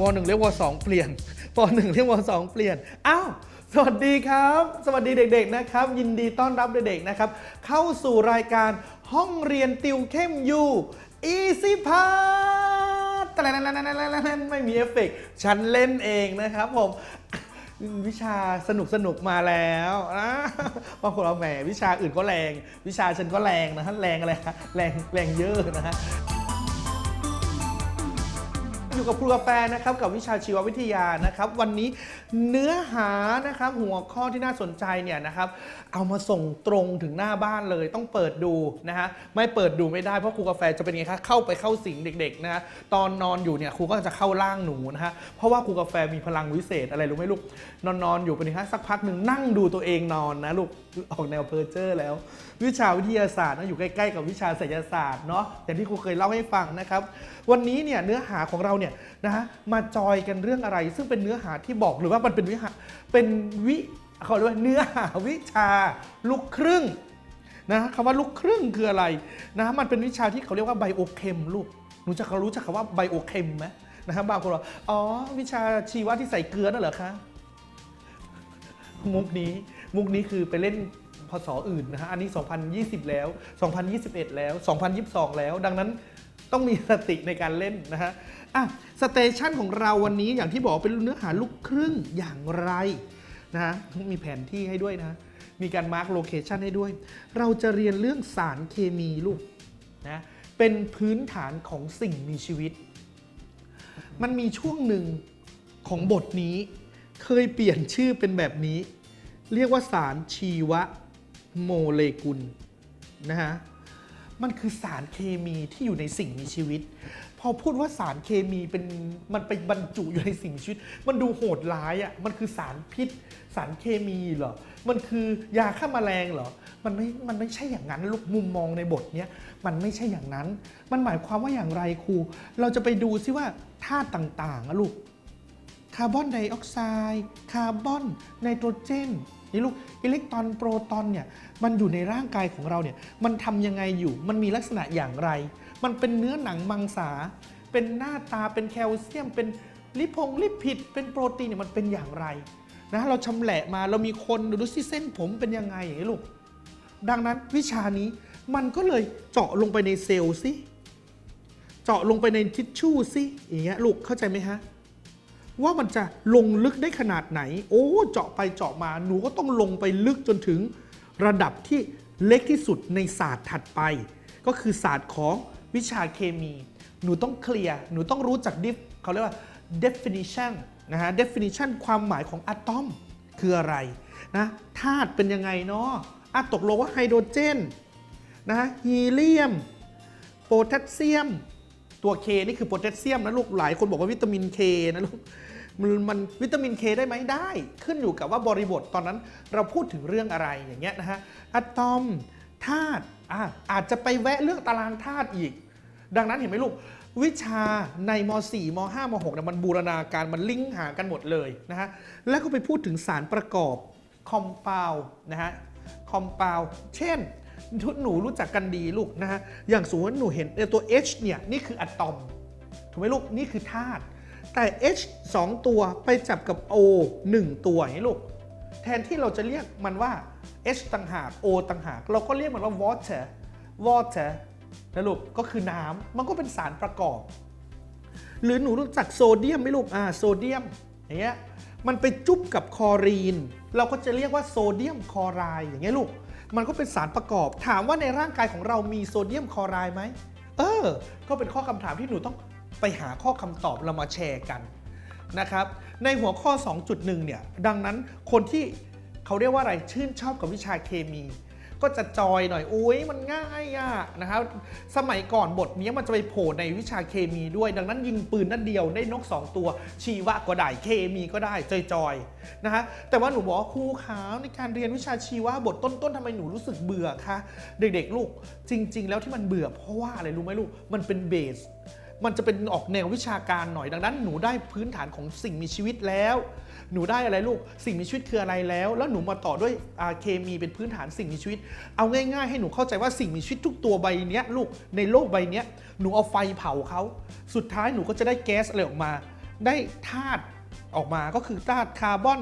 วหนึ่งเรียกวสองเปลี่ยนปหนึ่งเรียกวสองเปลี่ยน อ้าว สวัสดีครับ สวัสดีเด็กๆนะครับ ยินดีต้อนรับเด็กๆนะครับ เข้าสู่รายการห้องเรียนติวเข้มยู Easy p a s แต่ไม่มีเอฟเฟกฉันเล่นเองนะครับผมวิชาสนุกสนุกๆมาแล้วนะบางคนเอาแหมวิชาอื่นก็แรง วิชาฉันก็แรงนะฮะแรงอะไรฮะแรงแรงเยอะนะฮะ อยู่กับครูกาแฟนะครับกับวิชาชีววิทยานะครับ วันนี้เนื้อหานะครับหัวข้อที่น่าสนใจเนี่ยนะครับเอามาส่งตรงถึงหน้าบ้านเลยต้องเปิดดูนะฮะไม่เปิดดูไม่ได้เพราะครูกาแฟจะเป็นไงคะเข้าไปเข้าสิงเด็กๆนะฮะตอนนอนอยู่เนี่ยครูก็จะเข้าร่างหนูนะฮะเพราะว่าครูกาแฟมีพลังวิเศษอะไรรู้ไหมลูกนอนนอนอยู่เป็นไงคะสักพักหนึ่งนั่งดูตัวเองนอนนะลูกออกแนวเพอร์เจอร์แล้ว วิชาวิทยาศาสตร์นะอยู่ใกล้ๆกับวิชาศิลศาสตร์เนาะอย่างที่ครูเคยเล่าให้ฟังนะครับวันนี้เนี่ยเนื้อหาของเราเนี่ยนะฮะมาจอยกันเรื่องอะไร ซึ่งเป็นเนื้อหาที่บอกหรือว่ามันเป็นวิหาเป็นวิ เขาเรียกว่าเนื้อหาวิชาลูกครึ่งนะคำว่าลูกครึ่งคืออะไรนะมันเป็นวิชาที่เขาเรียกว่าไบโอเคมลูกหนูจะเขารู้จักคำว่าไบโอเคมไหมนะครับบางคนบอกอ๋อ วิชาชีวะที่ใส่เกลือนั่นเหรอคะมุกนี้มุกนี้คือไปเล่นพศอื่นนะฮะอันนี้ 2020 แล้ว 2021 แล้ว 2022 แล้ว ดังนั้นต้องมีสติในการเล่นนะฮะอะสเตชันของเราวันนี้อย่างที่บอกเป็นเนื้อหาลูกครึ่งอย่างไร นะฮะมีแผนที่ให้ด้วยนะ มีการมาร์กโลเคชันให้ด้วย เราจะเรียนเรื่องสารเคมีลูกนะเป็นพื้นฐานของสิ่งมีชีวิต มันมีช่วงหนึ่งของบทนี้ เคยเปลี่ยนชื่อเป็นแบบนี้ เรียกว่าสารชีวโมเลกุลนะฮะมันคือสารเคมีที่อยู่ในสิ่งมีชีวิต พอพูดว่าสารเคมีเป็นมันไปบรรจุอยู่ในสิ่งชีวิต มันดูโหดร้ายอะ่ะมันคือสารพิษ สารเคมีเหรอมันคือยาฆ่าแมลงเหรอมันไม่มันไม่ใช่อย่างนั้นลูกมุมมองในบทเนี้ยมันไม่ใช่อย่างนั้น มันหมายความว่าอย่างไรครู เราจะไปดูซิว่าธาตุต่างๆอะลูกคาร์บอนไดออกไซด์คาร์บอนไนโตรเจนนี่ลูกอิเล็กตรอนโปรตอนเนี่ยมันอยู่ในร่างกายของเราเนี่ยมันทำยังไงอยู่มันมีลักษณะอย่างไร มันเป็นเนื้อหนังมังสา เป็นหน้าตาเป็นแคลเซียม เป็นลิพงลิพิดเป็นโปรตีนเนี่ยมันเป็นอย่างไรนะเราชำแหละมาเรามีคนดูสิเส้นผมเป็นยังไงอย่างนี้ลูก ดังนั้นวิชานี้มันก็เลยเจาะลงไปในเซลล์สิเจาะลงไปในทิชชู่สิอย่างเงี้ยลูกเข้าใจไหมฮะว่ามันจะลงลึกได้ขนาดไหน โอ้เจาะไปเจาะมาหนูก็ต้องลงไปลึกจนถึงระดับที่เล็กที่สุดในศาสตร์ถัดไป ก็คือศาสตร์ของ วิชาเคมี หนูต้องเคลียร์ หนูต้องรู้จัก def เขาเรียกว่า definition นะฮะ definition ความหมายของอะตอมคืออะไรนะธาตุเป็นยังไงเนาะอะตกลงว่าไฮโดรเจนนะฮะฮีเลียม โพแทสเซียม ตัว K นี่คือโพแทสเซียมนะลูก หลายคนบอกว่าวิตามิน K นะลูกมันมันวิตามิน K ได้ไหมได้ ขึ้นอยู่กับว่าบริบทตอนนั้นเราพูดถึงเรื่องอะไรอย่างเงี้ยนะฮะอะตอมธาตุ อะอาจจะไปแวะเรื่องตารางธาตุอีก ดังนั้นเห็นไหมลูก วิชาในม .4 ม .5 ม .6 เนี่ยมันบูรณาการมันลิงก์หากันหมดเลยนะฮะแล้วก็ไปพูดถึงสารประกอบคอมเปานะฮะคอมเปาเช่นหนูรู้จักกันดีลูกนะฮะ อย่างสมมติหนูเห็นตัว H เนี่ย นี่คืออะตอม ถูกไหมลูก นี่คือธาตุ แต่ H 2 ตัวไปจับกับ O 1 ตัวอย่างนี้ลูก ทนที่เราจะเรียกมันว่า H ต่างหาก O ต่างหาก เราก็เรียกมันว่า water water นะลูกก็คือน้ำมันก็เป็นสารประกอบ หรือหนูรู้จักโซเดียมไหมลูกอ่าโซเดียมอย่างเงี้ยมันไปจุ๊บกับคลอรีน เราก็จะเรียกว่าโซเดียมคลอไรด์อย่างเงี้ยลูก มันก็เป็นสารประกอบ ถามว่าในร่างกายของเรามีโซเดียมคลอไรด์ไหมเออ ก็เป็นข้อคำถามที่หนูต้องไปหาข้อคำตอบเรามาแชร์กัน นะครับ ในหัวข้อ 2.1 เนี่ย ดังนั้นคนที่เขาเรียกว่าอะไร ชื่นชอบกับวิชาเคมี ก็จะจอยหน่อย โอ้ยมันง่ายอะนะครับ สมัยก่อนบทนี้มันจะไปโผล่ในวิชาเคมีด้วย ดังนั้นยิงปืนนัดเดียวได้นก 2 ตัว ชีวะก็ได้ เคมีก็ได้ จอยๆนะฮะ แต่ว่าหนูบอกว่าครูขาวในการเรียนวิชาชีวะบทต้นๆทำไมหนูรู้สึกเบื่อคะ เด็กๆ ลูก จริง ๆ แล้วที่มันเบื่อเพราะว่าอะไรรู้ไหมลูก มันเป็นเบส มันจะเป็นออกแนววิชาการหน่อยดังนั้น หนูได้พื้นฐานของสิ่งมีชีวิตแล้ว หนูได้อะไรลูกสิ่งมีชีวิตคืออะไรแล้ว แล้วหนูมาต่อด้วยเคมีเป็นพื้นฐานสิ่งมีชีวิต เอาง่าย ๆ ให้หนูเข้าใจว่าสิ่งมีชีวิตทุกตัวใบนี้ลูกในโลกใบนี้หนูเอาไฟเผาเขาสุดท้ายหนูก็จะได้แก๊สอะไรออกมา ได้ธาตุออกมาก็คือธาตุคาร์บอน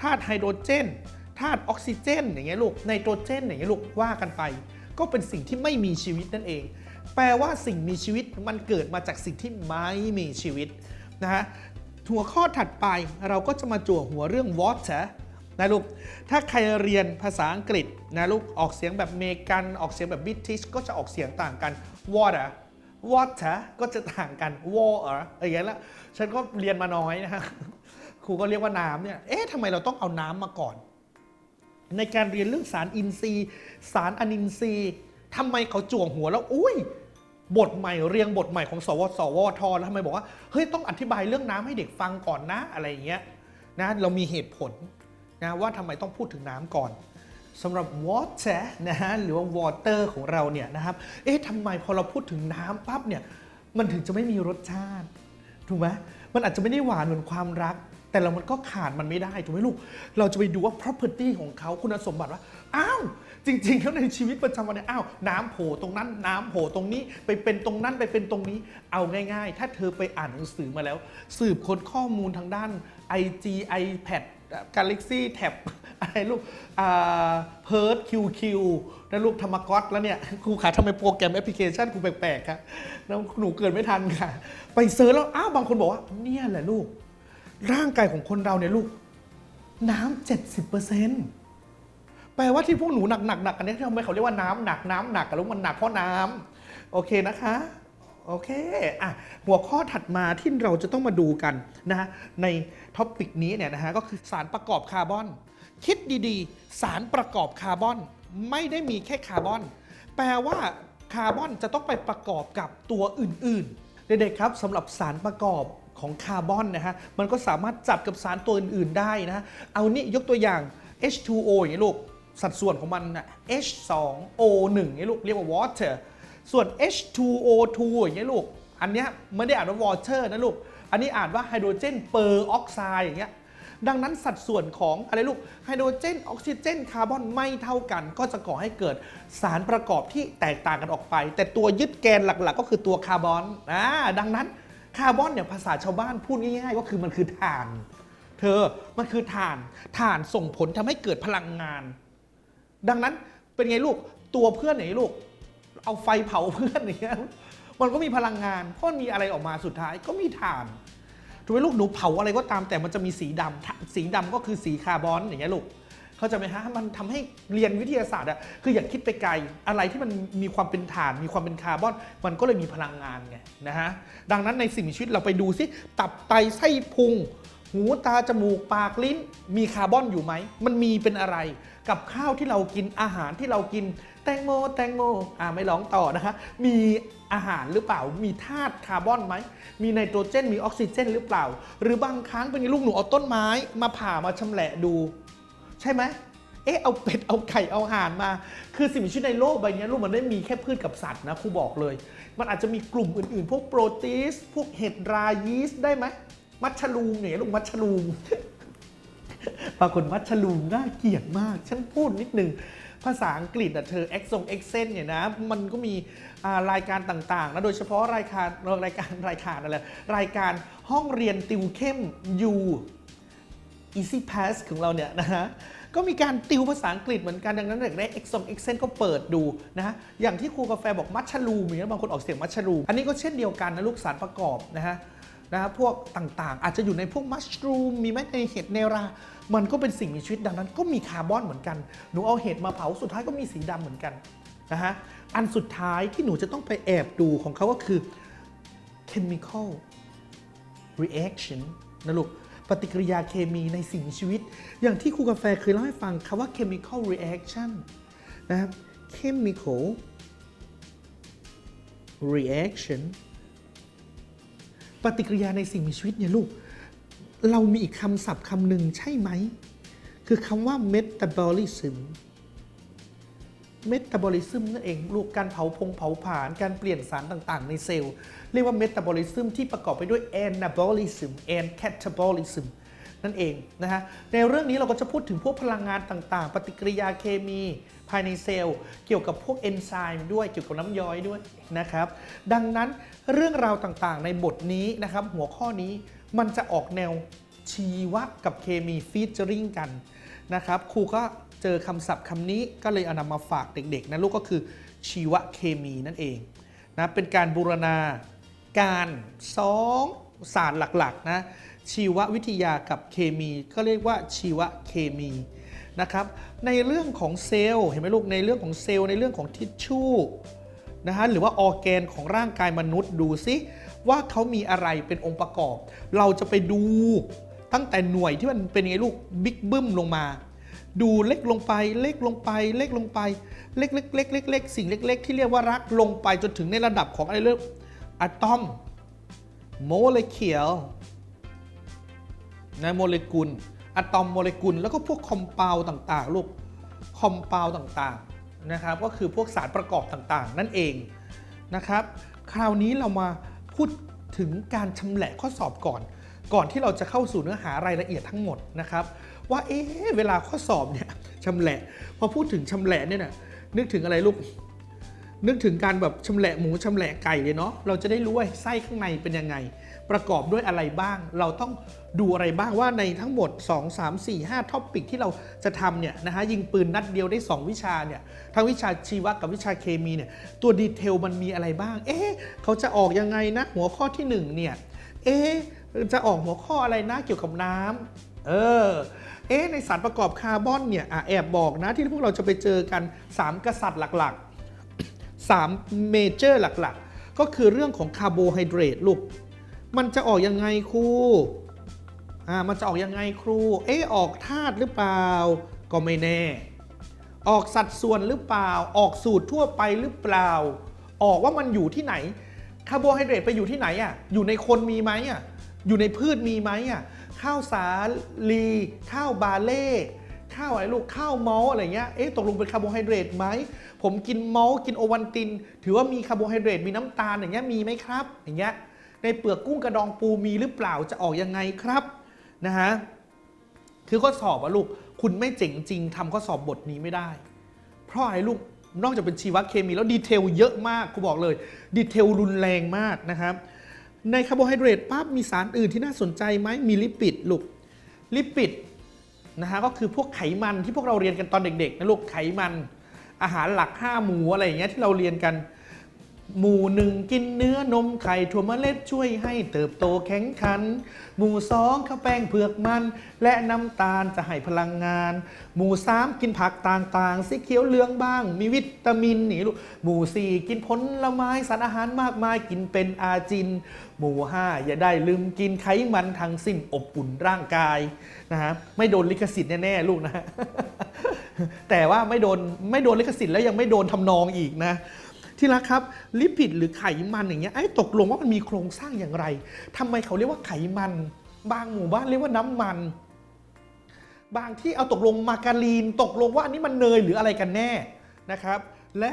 ธาตุไฮโดรเจนธาตุออกซิเจนอย่างเงี้ยลูกไนโตรเจนอย่างเงี้ยลูกว่ากันไป ก็เป็นสิ่งที่ไม่มีชีวิตนั่นเอง แปลว่าสิ่งมีชีวิตมันเกิดมาจากสิ่งที่ไม่มีชีวิตนะฮะหัวข้อถัดไปเราก็จะมาจั่วหัวเรื่อง water นะลูก ถ้าใครเรียนภาษาอังกฤษนะลูก ออกเสียงแบบเมกัน ออกเสียงแบบบิทิชก็จะออกเสียงต่างกัน water water ก็จะต่างกัน water อะไรอย่างเงี้ละฉันก็เรียนมาน้อยนะฮะ ครูก็เรียกว่าน้ำเนี่ย เอ๊ะทำไมเราต้องเอาน้ำมาก่อน ในการเรียนเรื่องสารอินทรีย์ สารอนินทรีย์ ทำไมเขาจ่วงหัวแล้วอุ้ยบทใหม่เรียงบทใหม่ของสวสวทแล้วทำไมบอกว่าเฮ้ยต้องอธิบายเรื่องน้ำให้เด็กฟังก่อนนะอะไรอย่างเงี้ยนะเรามีเหตุผลนะว่าทำไมต้องพูดถึงน้ำก่อนสำหรับ water นะฮะหรือว่า water ของเราเนี่ยนะครับเอ๊ะทำไมพอเราพูดถึงน้ำปั๊บเนี่ยมันถึงจะไม่มีรสชาติถูกไหมมันอาจจะไม่ได้หวานเหมือนความรัก แต่เรามันก็ขาดมันไม่ได้ถูกไหมลูกเราจะไปดูว่า property ของเขาคุณสมบัติว่าอ้าว จริงๆแล้วในชีวิตประจำวันเนี่ยอ้าวน้ำโผล่ตรงนั้น น้ำโผล่ตรงนี้ ไปเป็นตรงนั้นไปเป็นตรงนี้ เอาง่ายๆ ถ้าเธอไปอ่านหนังสือมาแล้ว สืบค้นข้อมูลทางด้าน IG iPad Galaxy Tab อะไรลูกเพิร์ดคิวคิวแล้วลูกธรรมก๊อตแล้วเนี่ยครูขาทำไมโปรแกรมแอปพลิเคชันครูแปลกๆครับแล้วหนูเกิดไม่ทันค่ะ ไปเซิร์ชแล้วอ้าวบางคนบอกว่า เนี่ยแหละลูก ร่างกายของคนเราเนี่ยลูก น้ำเจ็ดสิบเปอร์เซ็นต์ แปลว่าที่พวกหนูหนักหนักหนักอันนี้ทำไมเขาเรียกว่าน้ำหนักน้ำหนักกันลูกมันหนักเพราะน้ำโอเคนะคะโอเคอะหัวข้อถัดมาที่เราจะต้องมาดูกันนะฮะในท็อปิกนี้เนี่ยนะฮะก็คือสารประกอบคาร์บอน คิดดีๆ สารประกอบคาร์บอน ไม่ได้มีแค่คาร์บอน แปลว่าคาร์บอนจะต้องไปประกอบกับตัวอื่นๆ เด็กๆครับสำหรับสารประกอบของคาร์บอนนะฮะมันก็สามารถจับกับสารตัวอื่นๆได้นะฮะเอานี่ยกตัวอย่าง H2O อย่างนี้ลูก สัดส่วนของมันนะ H2O1 อย่างนี้ลูกเรียกว่า water ส่วน H2O2 อย่างเงี้ยลูก อันเนี้ยไม่ได้อ่านว่า water นะลูก อันนี้อ่านว่าไฮโดรเจนเปอร์ออกไซด์อย่างเงี้ย ดังนั้นสัดส่วนของอะไรลูก ไฮโดรเจน ออกซิเจน คาร์บอนไม่เท่ากัน ก็จะก่อให้เกิดสารประกอบที่แตกต่างกันออกไป แต่ตัวยึดแกนหลักๆ ก็คือตัวคาร์บอนอ่าดังนั้นคาร์บอนเนี่ยภาษาชาวบ้านพูดง่ายๆ ก็คือมันคือถ่าน เธอ มันคือถ่าน ถ่านส่งผลทำให้เกิดพลังงาน ดังนั้นเป็นไงลูกตัวเพื่อนไหนลูก เอาไฟเผาเพื่อนอย่างเงี้ยมันก็มีพลังงานเพราะมันมีอะไรออกมาสุดท้ายก็มีถ่านถูกไหมลูกหนูเผาอะไรก็ตามแต่มันจะมีสีดำถ้าสีดำก็คือสีคาร์บอนอย่างเงี้ยลูกเข้าใจไหมฮะมันทำให้เรียนวิทยาศาสตร์อะคืออย่าคิดไปไกลอะไรที่มันมีความเป็นถ่าน มีความเป็นคาร์บอน มันก็เลยมีพลังงานไงนะฮะดังนั้นในสิ่งมีชีวิตเราไปดูซิตับไตไส้พุง หูตาจมูกปากลิ้น มีคาร์บอนอยู่ไหมมันมีเป็นอะไร กับข้าวที่เรากินอาหารที่เรากิน แตงโม แตงโมอ่าไม่ร้องต่อนะคะมีอาหารหรือเปล่า มีธาตุคาร์บอนไหม มีไนโตรเจน มีออกซิเจนหรือเปล่า หรือบางครั้งเป็นลูกหนูเอาต้นไม้ มาผ่ามาชำแหละดู ใช่ไหมเอ๊ะเอาเป็ดเอาไก่เอาห่านมา คือสิ่งมีชีวิตในโลกใบนี้ลูกมันไม่ได้มีแค่พืชกับสัตว์นะครูบอกเลย มันอาจจะมีกลุ่มอื่นๆ พวกโปรตีสพวกเห็ดรายีสได้ไหมมัชลูมเนี่ยลูกมัชลูม ปรากฏมัชลูมน่าเกลียดมาก ฉันพูดนิดนึง ภาษาอังกฤษอะเธอ e x o n e x c e n เซนเนี่ยนะ มันก็มีรายการต่างๆนะ โดยเฉพาะรายการรายการรายการอะไรรายการห้องเรียนติวเข้ม U Easy Pass ของเราเนี่ยนะฮะก็มีการติวภาษาอังกฤษเหมือนกันดังนั้นเด็กได้ e x o n e x c e n ก็เปิดดูนะฮะอย่างที่ครูกาแฟบอกมัชชลูมอย่างนี้บางคนออกเสียงมัชชลูมอันนี้ก็เช่นเดียวกันนะลูกสารประกอบนะฮะ นะฮะพวกต่างๆ อาจจะอยู่ในพวกมัชรูมมีไหมในเห็ดในรา มันก็เป็นสิ่งมีชีวิตดังนั้น ก็มีคาร์บอนเหมือนกันหนูเอาเห็ดมาเผาสุดท้ายก็มีสีดำเหมือนกันนะฮะอันสุดท้ายที่หนูจะต้องไปแอบดูของเขาก็คือ chemical reaction นะลูกปฏิกิริยาเคมีในสิ่งมีชีวิต อย่างที่ครูกาแฟเคยเล่าให้ฟังคำว่า chemical reaction นะครับ chemical reaction ปฏิกิริยาในสิ่งมีชีวิตเนี่ยลูก เรามีอีกคำศัพท์คำหนึ่งใช่ไหม คือคำว่า metabolism metabolism นั่นเองลูกการเผาพงเผาผลาญการเปลี่ยนสารต่างๆ ในเซลล์ เรียกว่า metabolism ที่ประกอบไปด้วย anabolism and catabolism นั่นเองนะฮะในเรื่องนี้เราก็จะพูดถึงพวกพลังงานต่างๆ ปฏิกิริยาเคมีภายในเซลล์ เกี่ยวกับพวกเอนไซม์ด้วยเกี่ยวกับน้ำย้อยด้วยนะครับ ดังนั้นเรื่องราวต่างๆ ในบทนี้นะครับ หัวข้อนี้มันจะออกแนวชีวะกับเคมีฟีเจอริงกันนะครับครูก็เจอคำศัพท์คำนี้ก็เลยเอานำมาฝากเด็กๆนะลูกก็คือชีวเคมีนั่นเองนะเป็นการบูรณาการสองศาสตร์หลักๆนะ ชีววิทยากับเคมีก็เรียกว่าชีวเคมีนะครับในเรื่องของเซลล์เห็นไหมลูกในเรื่องของเซลล์ในเรื่องของทิชชู่นะฮะหรือว่าออแกนของร่างกายมนุษย์ดูซิว่าเขามีอะไรเป็นองค์ประกอบ เราจะไปดูตั้งแต่หน่วยที่มันเป็นไงลูกบิ๊กบึ้มลงมา ดูเล็กลงไปเล็กลงไปเล็กลงไปเล็กเล็กเล็กเล็กเล็กสิ่งเล็ก ๆ ที่เรียกว่ารักลงไปจนถึงในระดับของอะไรเรื่องอะตอมโมเลกุล นะโมเลกุลอะตอมโมเลกุล แล้วก็พวกคอมเปาต่างๆลูกคอมเปาต่างๆนะครับก็คือพวกสารประกอบต่างๆ นั่นเองนะครับ คราวนี้เรามาพูดถึงการชำแหละข้อสอบก่อน ก่อนที่เราจะเข้าสู่เนื้อหารายละเอียดทั้งหมดนะครับ ว่าเอ๊ะเวลาข้อสอบเนี่ยชำแหละ พอพูดถึงชำแหละเนี่ยนะนึกถึงอะไรลูก นึกถึงการแบบชำแหละหมูชำแหละไก่เลยเนาะเราจะได้รู้ว่าไส้ข้างในเป็นยังไง ประกอบด้วยอะไรบ้าง เราต้องดูอะไรบ้างว่าในทั้งหมด 2 3 4 5ท็อปปิกที่เราจะทำเนี่ยนะฮะยิงปืนนัดเดียวได้ 2 วิชาเนี่ยทั้งวิชาชีวะกับวิชาเคมีเนี่ยตัวดีเทลมันมีอะไรบ้าง เอ๊ะเขาจะออกยังไงนะ หัวข้อที่ 1 เนี่ยเอ๊ะจะออกหัวข้ออะไรนะเกี่ยวกับน้ำเออเอ๊ะในสารประกอบคาร์บอนเนี่ยอะแอบบอกนะที่พวกเราจะไปเจอกัน 3 กษัตริย์หลักๆ 3เมเจอร์หลักๆ ก็คือเรื่องของคาร์โบไฮเดรตลูก มันจะออกยังไงครูอ่ามันจะออกยังไงครู เอ๊ออกธาตุหรือเปล่า ก็ไม่แน่ ออกสัดส่วนหรือเปล่า ออกสูตรทั่วไปหรือเปล่า ออกว่ามันอยู่ที่ไหน คาร์โบไฮเดรตไปอยู่ที่ไหนอะ อยู่ในคนมีไหมอะ อยู่ในพืชมีไหมอะ ข้าวสาลี ข้าวบาเล่ ข้าวอะไรลูกข้าวเมาส์อะไรเงี้ยเอ๊ะตกลงเป็นคาร์โบไฮเดรตไหมผมกินเมาส์กินโอวันติน ถือว่ามีคาร์โบไฮเดรตมีน้ำตาลอย่างเงี้ยมีไหมครับ อย่างเงี้ยในเปลือกกุ้งกระดองปูมีหรือเปล่าจะออกยังไงครับนะฮะคือข้อสอบอะลูกคุณไม่เจ๋งจริงทำข้อสอบบทนี้ไม่ได้ เพราะอะไรลูกนอกจากเป็นชีวเคมีแล้วดีเทลเยอะมากกูบอกเลยดีเทลรุนแรงมากนะครับในคาร์โบไฮเดรตปั๊บมีสารอื่นที่น่าสนใจไหมมีลิปิดลูกลิปิด นะฮะก็คือพวกไขมันที่พวกเราเรียนกันตอนเด็กๆนะลูกไขมัน อาหารหลัก 5 หมูอะไรอย่างเงี้ยที่เราเรียนกัน หมู่หนึ่งกินเนื้อนมไข่ถั่วเมล็ดช่วยให้เติบโตแข็งขัน หมู่สองข้าวแป้งเผือกมัน และน้ำตาลจะให้พลังงาน หมู่สามกินผักต่างๆ สีเขียวเหลืองบ้าง มีวิตามินนี่ลูกหมู่สี่กินผลไม้สารอาหารมากมายกินเป็นอาจิน หมู่ห้าอย่าได้ลืมกินไขมันทั้งสิ้นอบอุ่นร่างกายนะฮะไม่โดนลิขสิทธิ์แน่ๆลูกนะแต่ว่าไม่โดนไม่โดนลิขสิทธิ์แล้วยังไม่โดนทำนองอีกนะ ที่รักครับลิปิดหรือไขมันอย่างเงี้ยไอ้ตกลงว่ามันมีโครงสร้างอย่างไรทำไมเขาเรียกว่าไขมัน บางหมู่บ้านเรียกว่าน้ำมัน บางที่เอาตกลงมาการีน ตกลงว่าอันนี้มันเนยหรืออะไรกันแน่นะครับ และ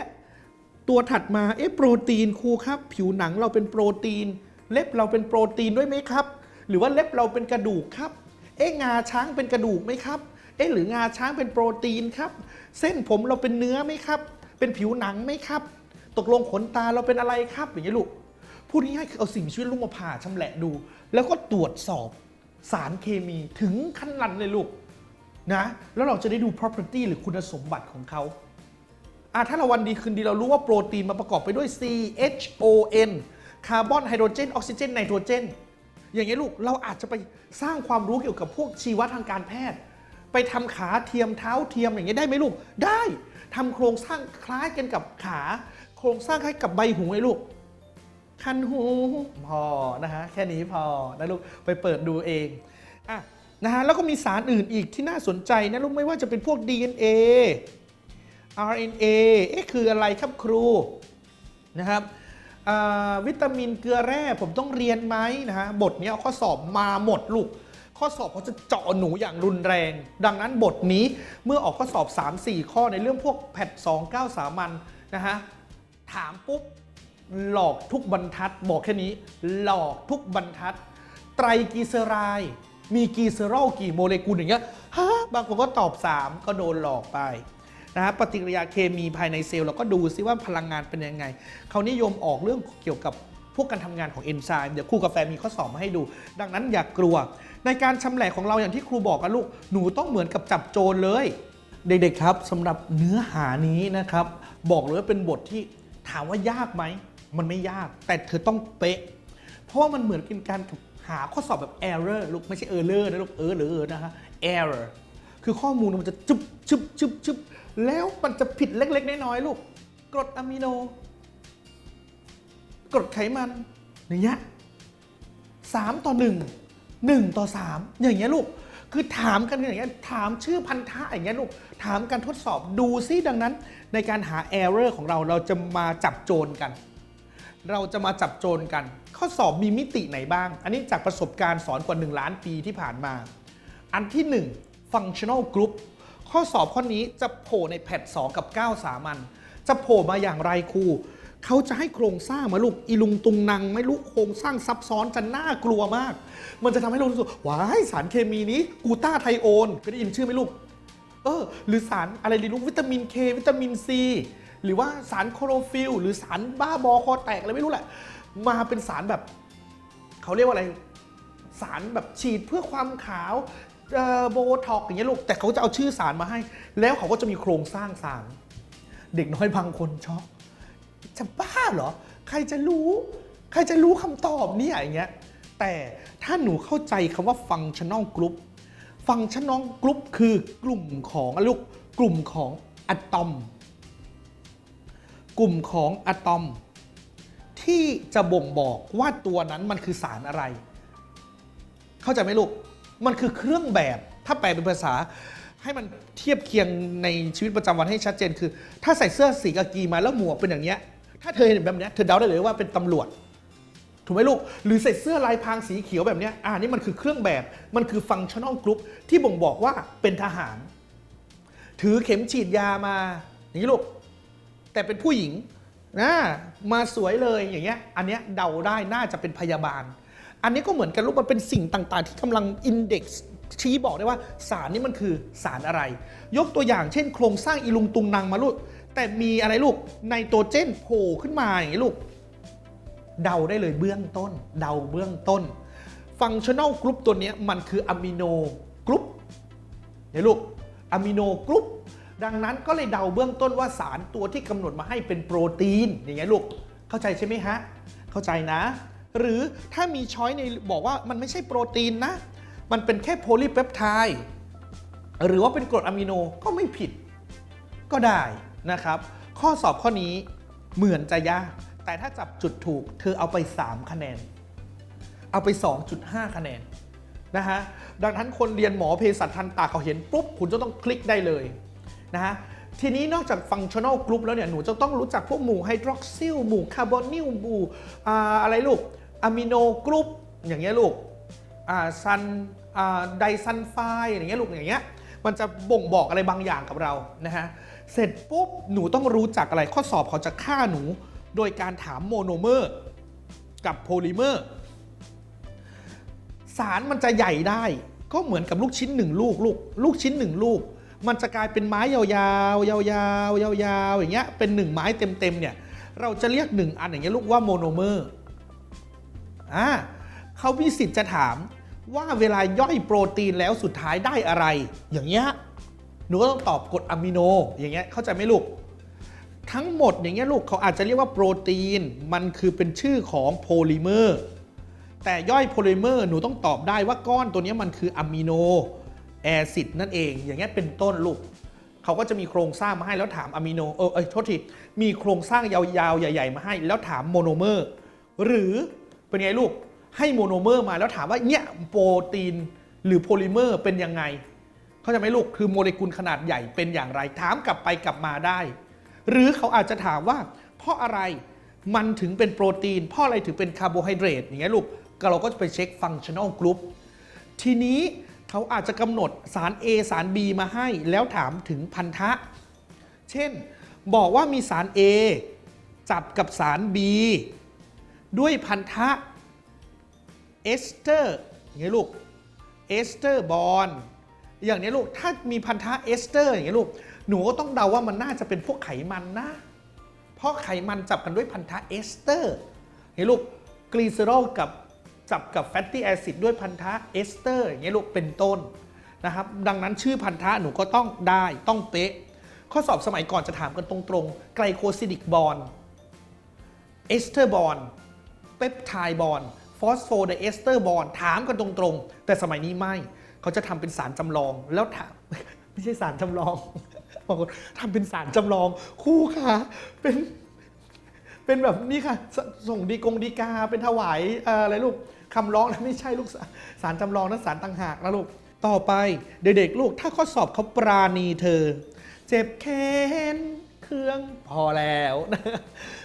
ตัวถัดมาเอ๊ะโปรตีนครูครับ ผิวหนังเราเป็นโปรตีน เล็บเราเป็นโปรตีนด้วยไหมครับ หรือว่าเล็บเราเป็นกระดูกครับ เอ๊ะงาช้างเป็นกระดูกไหมครับเอ๊ะหรืองาช้างเป็นโปรตีนครับ เส้นผมเราเป็นเนื้อไหมครับ เป็นผิวหนังไหมครับ ตกลงขนตาเราเป็นอะไรครับอย่างนี้ยลูกพูดง่ายๆคือเอาสิ่งมีชีวิตลูกมาผ่าชำแหละดู แล้วก็ตรวจสอบสารเคมีถึงขั้นนั้นเลยลูกนะแล้วเราจะได้ดู property หรือคุณสมบัติของเขาอะถ้าเราวันดีคืนดีเรารู้ว่าโปรตีนมาประกอบไปด้วย C H O N คาร์บอนไฮโดรเจนออกซิเจนไนโตรเจนอย่างนี้ยลูกเราอาจจะไปสร้างความรู้เกี่ยวกับพวกชีวะทางการแพทย์ ไปทำขาเทียมเท้าเทียมอย่างนี้ยได้ไหมลูกได้ทำโครงสร้างคล้ายกันกับขา โครงสร้างคล้ายกับใบหูไอ้ลูก คันหูพอนะฮะแค่นี้พอนะลูกไปเปิดดูเองอะนะฮะแล้วก็มีสารอื่นอีกที่น่าสนใจนะลูกไม่ว่าจะเป็นพวก DNA RNA เอ๊ะคืออะไรครับครูนะครับอ่าวิตามินเกลือแร่ผมต้องเรียนไหมนะฮะบทนี้ข้อสอบมาหมดลูก ข้อสอบเขาจะเจาะหนูอย่างรุนแรง ดังนั้นบทนี้เมื่อออกข้อสอบ 3-4 ข้อในเรื่องพวกแพท2 9สามัญนะฮะ ถามปุ๊บหลอกทุกบรรทัด บอกแค่นี้ หลอกทุกบรรทัด ไตรกีเซอไรด์มีกีเซอรอลกี่โมเลกุลอย่างเงี้ยฮะบางคนก็ตอบ 3 ก็โดนหลอกไปนะฮะปฏิกิริยาเคมีภายในเซลล์เราก็ดูซิว่าพลังงานเป็นยังไง เขานิยมออกเรื่องเกี่ยวกับพวกการทำงานของเอนไซม์เดี๋ยวครูกาแฟมีข้อสอบมาให้ดู ดังนั้นอย่ากกลัว ในการชำแหละของเราอย่างที่ครูบอกกันลูก หนูต้องเหมือนกับจับโจรเลย เด็กๆครับสำหรับเนื้อหานี้นะครับ บอกเลยว่าเป็นบทที่ ถามว่ายากไหม มันไม่ยาก แต่เธอต้องเป๊ะ เพราะว่ามันเหมือนเป็นการหาข้อสอบแบบ error ลูกไม่ใช่ error นะลูกเออหรือเออนะฮะ error คือข้อมูลมันจะจุบจุบจุบจุบแล้วมันจะผิดเล็ก ๆ น้อยๆลูก กรดอะมิโน กรดไขมันอย่างเงี้ยสามต่อหนึ่งหนึ่งต่อสามอย่างเงี้ยลูก คือถามกันอย่างเงี้ยถามชื่อพันธะอย่างเงี้ยลูกถามกันทดสอบดูซิดังนั้น ในการหา error ของเราเราจะมาจับโจรกัน เราจะมาจับโจรกัน ข้อสอบมีมิติไหนบ้าง อันนี้จากประสบการณ์สอนกว่า 1 ล้านปีที่ผ่านมา อันที่ 1 functional group ข้อสอบข้อนี้จะโผล่ในแพท 2 กับ 9 สามัญจะโผล่มาอย่างไรครู เขาจะให้โครงสร้างมาลูกอีลุงตุงนังไม่รู้โครงสร้างซับซ้อนจะน่ากลัวมาก มันจะทำให้เรารู้สึกว้ายสารเคมีนี้กูต้าไทโอนเคยได้ยินชื่อไหมลูกเออหรือสารอะไรดีลูกวิตามินเควิตามินซีหรือว่าสารโคโรฟิลหรือสารบ้าบอคอแตกอะไรไม่รู้แหละ มาเป็นสารแบบเขาเรียกว่าอะไร สารแบบฉีดเพื่อความขาวโบท็อกอย่างเงี้ยลูกแต่เขาจะเอาชื่อสารมาให้ แล้วเขาก็จะมีโครงสร้างสาร เด็กน้อยบางคนช็อก จะบ้าเหรอ ใครจะรู้ ใครจะรู้คำตอบเนี่ยอย่างเงี้ย แต่ถ้าหนูเข้าใจคำว่า functional group ฟังชันนองกรุ๊ปคือกลุ่มของลูกกลุ่มของอะตอม กลุ่มของอะตอม ที่จะบ่งบอกว่าตัวนั้นมันคือสารอะไร เข้าใจไหมลูก มันคือเครื่องแบบ ถ้าแปลเป็นภาษาให้มันเทียบเคียงในชีวิตประจำวันให้ชัดเจนคือ ถ้าใส่เสื้อสีกากีมาแล้วหมวกเป็นอย่างเนี้ย ถ้าเธอเห็นแบบนี้เธอเดาได้เลยว่าเป็นตำรวจถูกไหมลูก หรือใส่เสื้อลายพรางสีเขียวแบบนี้อ่านี่มันคือเครื่องแบบ มันคือฟังชั่นอลกรุ๊ปที่บ่งบอกว่าเป็นทหาร ถือเข็มฉีดยามาอย่างนี้ลูก แต่เป็นผู้หญิงนะมาสวยเลยอย่างเงี้ย อันเนี้ยเดาได้น่าจะเป็นพยาบาล อันนี้ก็เหมือนกันลูกมันเป็นสิ่งต่างๆ ที่กำลังอินเด็กซ์ชี้บอกได้ว่าสารนี้มันคือสารอะไร ยกตัวอย่างเช่น โครงสร้างอีลุงตุงนางมาลูก แต่มีอะไรลูกไนโตรเจนโผล่ขึ้นมาอย่างนี้ลูก เดาได้เลยเบื้องต้น เดาเบื้องต้นฟังชั่น a ลกรุ๊ปตัวเนี้ยมันคืออะมิโนกรุ๊ปเดี๋ยวลูกอะมิโนกรุ๊ปดังนั้นก็เลยเดาเบื้องต้นว่าสารตัวที่กำหนดมาให้เป็นโปรตีนอย่างเงี้ยลูกเข้าใจใช่ไหมฮะ เข้าใจนะ หรือถ้ามีช้อยในบอกว่ามันไม่ใช่โปรตีนนะ มันเป็นแค่โพลีเปปไทด์หรือว่าเป็นกรดอะมิโนก็ไม่ผิดก็ได้ นะครับ ข้อสอบข้อนี้เหมือนจะยาก แต่ถ้าจับจุดถูก เธอเอาไป 3 คะแนน เอาไป 2.5 คะแนนนะฮะดังนั้นคนเรียนหมอเภสัชทันตาเขาเห็นปุ๊บ คุณจะต้องคลิกได้เลยนะฮะทีนี้นอกจากฟังชั่น a ลกรุ๊ปแล้วเนี่ย หนูจะต้องรู้จักพวกหมู่ไฮดรอกซิลหมู่คาร์บอนิลหมู่อ่าอะไรลูกอะมิโนกรุ๊ปอย่างเงี้ยลูกอ่าซันอ่าไดซันไฟอย่างเงี้ยลูกอย่างเงี้ยมันจะบ่งบอกอะไรบางอย่างกับเรานะฮะ เสร็จปุ๊บหนูต้องรู้จักอะไรข้อสอบเขาจะฆ่าหนู โดยการถามโมโนเมอร์กับโพลิเมอร์ สารมันจะใหญ่ได้ ก็เหมือนกับลูกชิ้นหนึ่งลูกลูกลูกชิ้นหนึ่งลูก มันจะกลายเป็นไม้ยาวๆยาวๆยาวๆอย่างเงี้ยเป็นหนึ่งไม้เต็มๆเนี่ยเราจะเรียกหนึ่งอันอย่างเงี้ยลูกว่าโมโนเมอร์อ่าเขามีสิทธิ์จะถามว่าเวลาย่อยโปรตีนแล้วสุดท้ายได้อะไร อย่างเงี้ย หนูก็ต้องตอบกรดอะมิโน อย่างเงี้ยเข้าใจไหมลูก ทั้งหมดอย่างเงี้ยลูกเขาอาจจะเรียกว่าโปรตีน มันคือเป็นชื่อของโพลิเมอร์ แต่ย่อยโพลิเมอร์หนูต้องตอบได้ว่าก้อนตัวนี้มันคืออะมิโนแอซิดนั่นเอง อย่างเงี้ยเป็นต้นลูกเขาก็จะมีโครงสร้างมาให้แล้วถามอะมิโนเออเอยโทษทีมีโครงสร้างยาวๆ ใหญ่ ๆ มาให้ แล้วถามโมโนเมอร์ หรือเป็นไงลูก ให้โมโนเมอร์มาแล้วถามว่าเนี่ยโปรตีนหรือโพลิเมอร์เป็นยังไง เขาใจไหมลูกคือโมเลกุลขนาดใหญ่เป็นอย่างไรถามกลับไปกลับมาได้ หรือเขาอาจจะถามว่า เพราะอะไรมันถึงเป็นโปรตีน เพราะอะไรถึงเป็นคาร์โบไฮเดรตอย่างเงี้ยลูกก็เราก็จะไปเช็คฟังชั่น a ลกรุ๊ปทีนี้เขาอาจจะกำหนดสาร A สาร B มาให้ แล้วถามถึงพันธะ เช่น บอกว่ามีสาร A จับกับสาร B ด้วยพันธะเอสเตอร์อย่างเงี้ยลูกเอสเตอร์บอน อย่างนี้ลูกถ้ามีพันธะเอสเตอร์อย่างเงี้ลูกหนูก็ต้องเดาว่ามันน่าจะเป็นพวกไขมันนะ เพราะไขมันจับกันด้วยพันธะเอสเตอร์เห็นลูกกลีเซอรอลกับจับกับแฟตตี้แอซิดด้วยพันธะเอสเตอร์อย่างเงี้ยลูกเป็นต้นนะครับดังนั้นชื่อพันธะหนูก็ต้องได้ต้องเป๊ะ ข้อสอบสมัยก่อนจะถามกันตรงๆ ไกลโคซิดิกบอลเอสเตอร์บอลเปปไทด์บอลฟอสโฟไดเอสเตอร์บอลถามกันตรงๆ แต่สมัยนี้ไม่ เขาจะทำเป็นสารจำลองแล้วถามไม่ใช่สารจำลองบางคนทำเป็นสารจำลองคู่ค่ะเป็นเป็นแบบนี้ค่ะสส่งดีกงดีกาเป็นถวายอะไรลูกคำร้องนะไม่ใช่ลูกสารจำลองนั้นสารต่างหากนะลูกต่อไปเด็กๆลูก ถ้าข้อสอบเขาปราณีเธอ เจ็บแค้นเครื่องพอแล้ว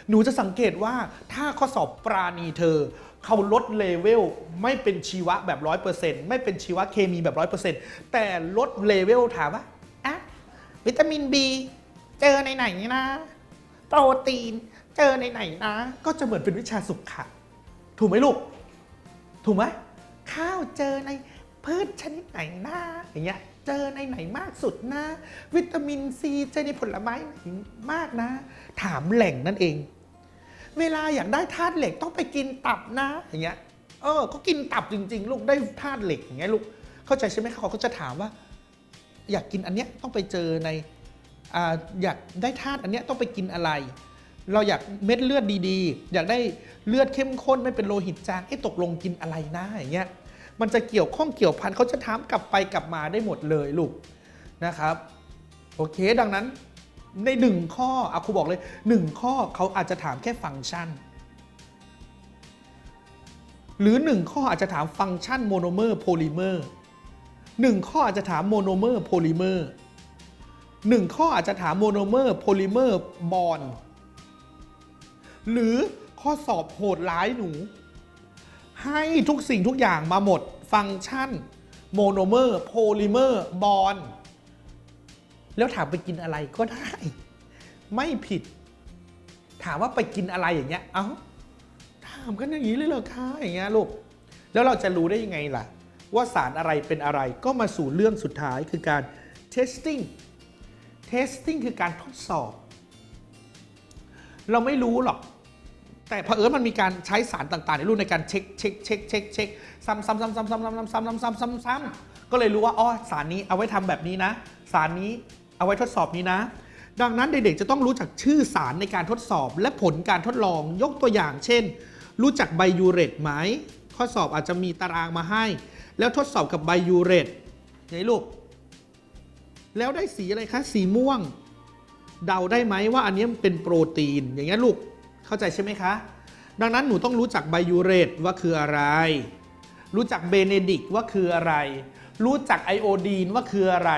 หนูจะสังเกตว่าถ้าข้อสอบปราณีเธอ เขาลดเลเวลไม่เป็นชีวะแบบร้อยเปอร์เซ็นต์ไม่เป็นชีวะเคมีแบบร้อยเปอร์เซ็นต์แต่ลดเลเวลถามว่าอะวิตามิน B เจอในไหนนะ โปรตีน เจอในไหนนะ ก็จะเหมือนเป็นวิชาสุขะถูกไหมลูก ถูกไหมข้าวเจอในพืชชนิดไหนนะอย่างเงี้ยเจอในไหนมากสุดนะ วิตามินซีเจอในผลไม้ไหนมากนะ ถามแหล่งนั่นเอง เวลาอยากได้ธาตุเหล็กต้องไปกินตับนะ อย่างเงี้ย เออก็กินตับจริง ๆ ลูกได้ธาตุเหล็กอย่างเงี้ยลูก เข้าใจใช่ไหมเขาก็จะถามว่า อยากกินอันเนี้ยต้องไปเจอในอ่าอยากได้ธาตุอันเนี้ยต้องไปกินอะไร เราอยากเม็ดเลือดดีๆ อยากได้เลือดเข้มข้นไม่เป็นโลหิตจางเอ๊ะตกลงกินอะไรนะอย่างเงี้ย มันจะเกี่ยวข้องเกี่ยวพันเขาจะถามกลับไปกลับมาได้หมดเลยลูกนะครับ โอเค ดังนั้น ในหนึ่งข้ออะครูบอกเลยหนึ่งข้อเขาอาจจะถามแค่ฟังก์ชัน หรือหนึ่งข้ออาจจะถามฟังก์ชันโมโนเมอร์โพลิเมอร์หนึ่งข้ออาจจะถามโมโนเมอร์โพลิเมอร์หนึ่งข้ออาจจะถามโมโนเมอร์โพลิเมอร์บอนหรือข้อสอบโหดร้ายหนู ให้ทุกสิ่งทุกอย่างมาหมดฟังก์ชันโมโนเมอร์โพลิเมอร์บอน แล้วถามไปกินอะไรก็ได้ ไม่ผิด ถามว่าไปกินอะไรอย่างเงี้ย เอ้าถามกันอย่างนี้เลยเหรอคะอย่างเงี้ยลูกแล้วเราจะรู้ได้ยังไงล่ะ ว่าสารอะไรเป็นอะไรก็มาสู่เรื่องสุดท้ายคือการ testing testing คือการทดสอบ เราไม่รู้หรอก แต่เผอิญมันมีการใช้สารต่างๆ ในรูปในการเช็คเช็คเช็คเช็คเช็คซ้ำซ้ำซ้ำซ้ำซ้ำซ้ำซ้ำซ้ำซ้ำซ้ำซ้ำก็เลยรู้ว่าอ๋อสารนี้เอาไว้ทำแบบนี้นะ สารนี้เอาไว้ทดสอบนี้นะ ดังนั้นเด็กๆจะต้องรู้จักชื่อสารในการทดสอบ และผลการทดลองยกตัวอย่าง เช่น รู้จักไบยูเรตไหมข้อสอบอาจจะมีตารางมาให้ แล้วทดสอบกับไบยูเรตไหนลูกแล้วได้สีอะไรคะสีม่วง เดาได้ไหมว่าอันนี้มันเป็นโปรตีนอย่างเงี้ยลูก เข้าใจใช่ไหมคะ ดังนั้นหนูต้องรู้จักไบยูเรตว่าคืออะไร รู้จักเบเนดิกว่าคืออะไร รู้จักไอโอดีนว่าคืออะไร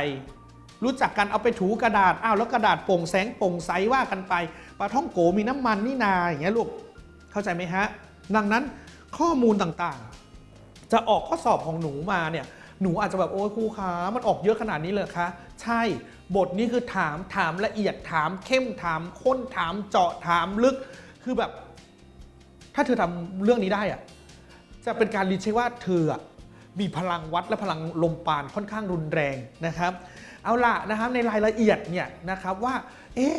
รู้จักกันเอาไปถูกระดาษ อ้าวแล้วกระดาษโปร่งแสงโปร่งใสว่ากันไปปลาท่องโกมีน้ำมันนี่นาอย่างเงี้ยลูก เข้าใจไหมฮะ ดังนั้นข้อมูลต่างๆ จะออกข้อสอบของหนูมาเนี่ยหนูอาจจะแบบโอ้ยครูคะมันออกเยอะขนาดนี้เลยคะ ใช่บทนี้คือถามถามละเอียดถามเข้มถามข้นถามเจาะถามลึก คือแบบ ถ้าเธอทำเรื่องนี้ได้อะจะเป็นการรีเช็คว่าเธอมีพลังวัดและพลังลมปานค่อนข้างรุนแรงนะครับ เอาละนะครับในรายละเอียดเนี่ยนะครับว่า เอ๊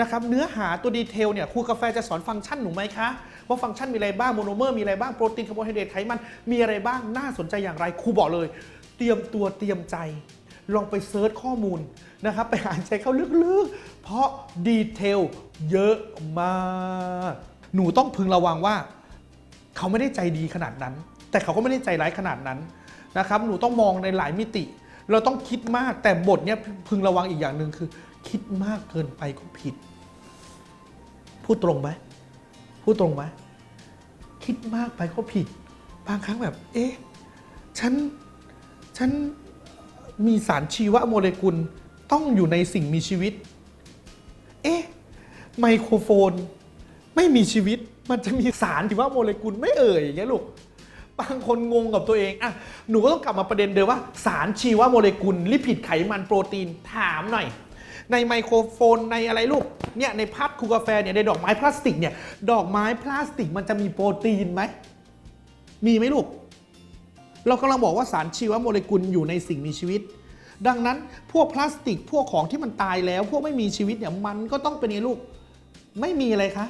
นะครับเนื้อหาตัวดีเทลเนี่ยครูกาแฟจะสอนฟังก์ชันหนูไหมคะ ว่าฟังก์ชันมีอะไรบ้างโมโนเมอร์มีอะไรบ้างโปรตีนคาร์โบไฮเดรตไขมันมีอะไรบ้างน่าสนใจอย่างไรครูบอกเลย เตรียมตัวเตรียมใจ ลองไปเซิร์ชข้อมูลนะครับ ไปอ่านใจเขาลึกๆ เพราะดีเทลเยอะมากหนูต้องพึงระวังว่า เขาไม่ได้ใจดีขนาดนั้น แต่เขาก็ไม่ได้ใจร้ายขนาดนั้นนะครับ หนูต้องมองในหลายมิติ เราต้องคิดมากแต่บทเนี้ยพึงระวังอีกอย่างหนึ่งคือ คิดมากเกินไปก็ผิด พูดตรงไหมพูดตรงไหมคิดมากไปก็ผิด บางครั้งแบบ เอ๊ะฉันฉัน มีสารชีวโมเลกุลต้องอยู่ในสิ่งมีชีวิต เอ๊ะ ไมโครโฟน ไม่มีชีวิต มันจะมีสารชีวโมเลกุลไม่เอ่ยอย่างเงี้ยลูก บางคนงงกับตัวเองอะหนูก็ต้องกลับมาประเด็นเดิมว่า สารชีวโมเลกุล ลิปิดไขมันโปรตีนถามหน่อย ในไมโครโฟนในอะไรลูก เนี่ยในพัดคูกาแฟเนี่ยในดอกไม้พลาสติกเนี่ย ดอกไม้พลาสติกมันจะมีโปรตีนไหม มีไหมลูก เรากำลังบอกว่าสารชีวโมเลกุลอยู่ในสิ่งมีชีวิต ดังนั้นพวกพลาสติกพวกของที่มันตายแล้ว พวกไม่มีชีวิตเนี่ยมันก็ต้องเป็นไงลูก ไม่มีอะไรคะ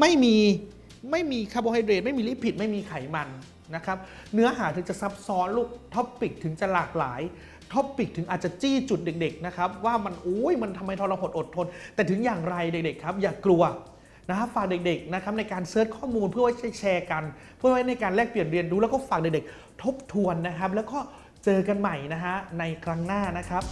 ไม่มีไม่มีคาร์โบไฮเดรตไม่มีลิปิดไม่มีไขมันนะครับเนื้อหาถึงจะซับซ้อนลูกท็อปิกถึงจะหลากหลายท็อปิกถึงอาจจะจี้จุดเด็กๆนะครับว่ามันโอ้ยมันทำไมทรหดอดทน แต่ถึงอย่างไรเด็กๆครับ อย่ากลัว นะครับฝากเด็กๆนะครับในการเซิร์ชข้อมูลเพื่อไว้แชร์กัน เพื่อไว้ในการแลกเปลี่ยนเรียนรู้แล้วก็ฝากเด็กๆ ทบทวนนะครับ แล้วก็เจอกันใหม่นะฮะในครั้งหน้านะครับ